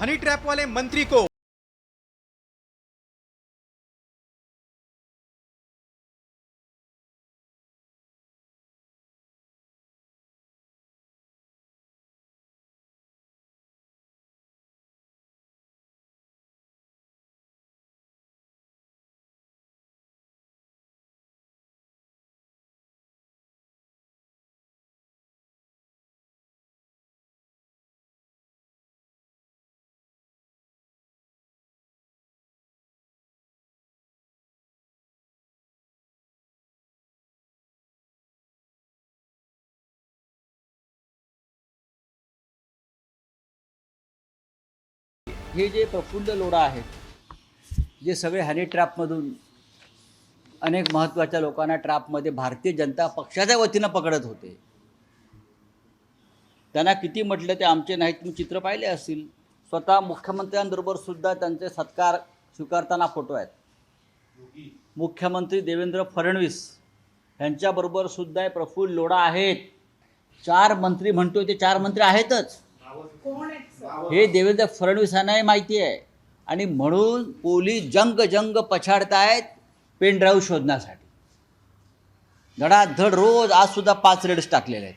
Honey trap वाले मंत्री को हे जे प्रफुल्ल लोढा आहेत जे सगळे हनी ट्रॅपमधून अनेक महत्त्वाच्या लोकांना ट्रॅपमध्ये भारतीय जनता पक्षाच्या वतीनं पकडत होते. त्यांना किती म्हटलं ते आमचे नाहीत तुम्ही चित्र पाहिले असतील. स्वतः मुख्यमंत्र्यांबरोबर सुद्धा त्यांचे सत्कार स्वीकारताना फोटो आहेत. मुख्यमंत्री देवेंद्र फडणवीस यांच्याबरोबर सुद्धा प्रफुल्ल लोढा आहेत. चार मंत्री म्हणतोय ते चार मंत्री आहेतच. हे देवेंद्र फडणवीसांनाही माहिती आहे. आणि म्हणून पोलीस जंग जंग पछाडतायत पेन ड्राईव्ह शोधण्यासाठी. धडाधड रोज आज सुद्धा पाच रेड्स टाकलेले आहेत.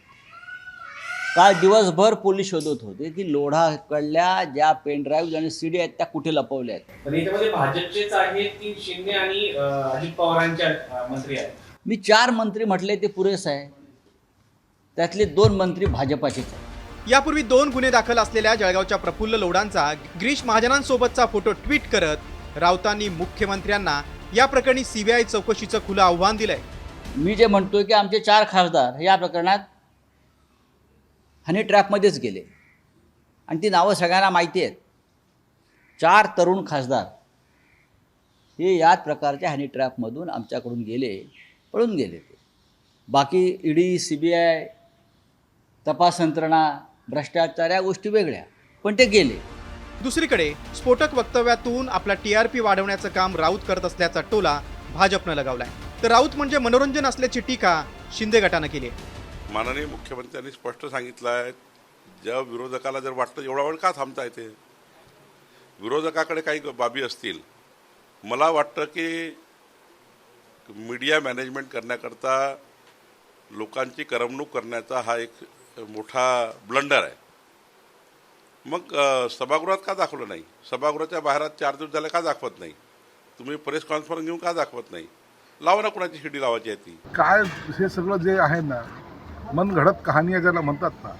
काल दिवसभर पोलीस शोधत होते की लोढाकडल्या ज्या पेन ड्राईव्ह आणि सीडी आहेत त्या कुठे लपवल्या आहेत. पण याच्यामध्ये भाजपचेच आहेत की शिंदे आणि अजित पवारांच्या मंत्री आहेत? मी चार मंत्री म्हटले ते पुरेसं आहे. त्यातले दोन मंत्री भाजपाचेच आहेत. यापूर्वी दोन गुन्हे दाखल असलेल्या जळगावच्या प्रफुल्ल लोढांचा गिरीश महाजनांसोबतचा फोटो ट्विट करत राऊतांनी मुख्यमंत्र्यांना या प्रकरणी सीबीआय चौकशीचं खुलं आव्हान दिलंय. मी जे म्हणतोय की आमचे चार खासदार या प्रकरणात हनी ट्रॅपमध्येच गेले. आणि ती नावं सगळ्यांना माहिती आहेत. चार तरुण खासदार हे याच प्रकारच्या हनी ट्रॅपमधून आमच्याकडून गेले पळून गेले ते. बाकी ईडी सी बी आय तपास यंत्रणा भ्रष्टाचार या गोष्टी वेगळ्या पण ते गेले. दुसरीकडे स्फोटक वक्तव्यातून आपला टीआरपी वाढवण्याचं काम राऊत करत असल्याचा टोला भाजपनं लगावलाय. तर राऊत म्हणजे मनोरंजन असल्याची टीका शिंदे गटानं केली आहे. माननीय मुख्यमंत्र्यांनी स्पष्ट सांगितलं आहे जेव्हा विरोधकाला जर वाटतं एवढा वेळ का थांबता येते? विरोधकाकडे काही बाबी असतील. मला वाटतं की मीडिया मॅनेजमेंट करण्याकरता लोकांची करमणूक करण्याचा हा एक मोठा ब्लंडर आहे. मग सभागृहात का दाखवलं नाही? सभागृहाच्या बाहेरात चार दिवस झाले का दाखवत नाही? तुम्ही प्रेस कॉन्फरन्स घेऊन का दाखवत नाही? लावा ना कुणाची शिडी लावायची आहे ती. काय हे सगळं जे आहे ना मन घडत कहाणी ज्याला म्हणतात ना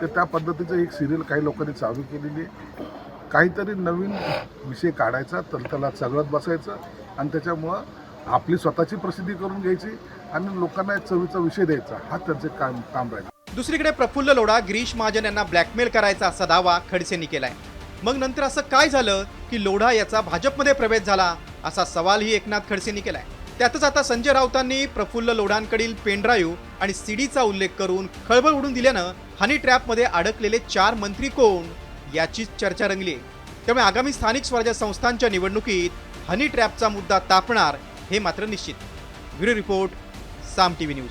ते त्या पद्धतीचं एक सिरियल काही लोकांनी चालू केलेली आहे. काहीतरी नवीन विषय काढायचा तर त्याला चगळत बसायचं आणि त्याच्यामुळं आपली स्वतःची प्रसिद्धी करून घ्यायची आणि लोकांना एक चवीचा विषय द्यायचा. हा त्यांचे काम काम राहील. दुसरीकडे प्रफुल्ल लोढा गिरीश महाजन यांना ब्लॅकमेल करायचा असा दावा खडसेंनी केलाय. मग नंतर असं काय झालं की लोढा याचा भाजपमध्ये प्रवेश झाला असा सवालही एकनाथ खडसेंनी केलाय. त्यातच आता संजय राऊतांनी प्रफुल्ल लोढांकडील पेनड्राईव्ह आणि सीडीचा उल्लेख करून खळबळ उडून दिल्यानं हनी ट्रॅपमध्ये अडकलेले चार मंत्री कोण याचीच चर्चा रंगली आहे. त्यामुळे आगामी स्थानिक स्वराज्य संस्थांच्या निवडणुकीत हनी ट्रॅपचा मुद्दा तापणार हे मात्र निश्चित. Bureau report Saam TV news.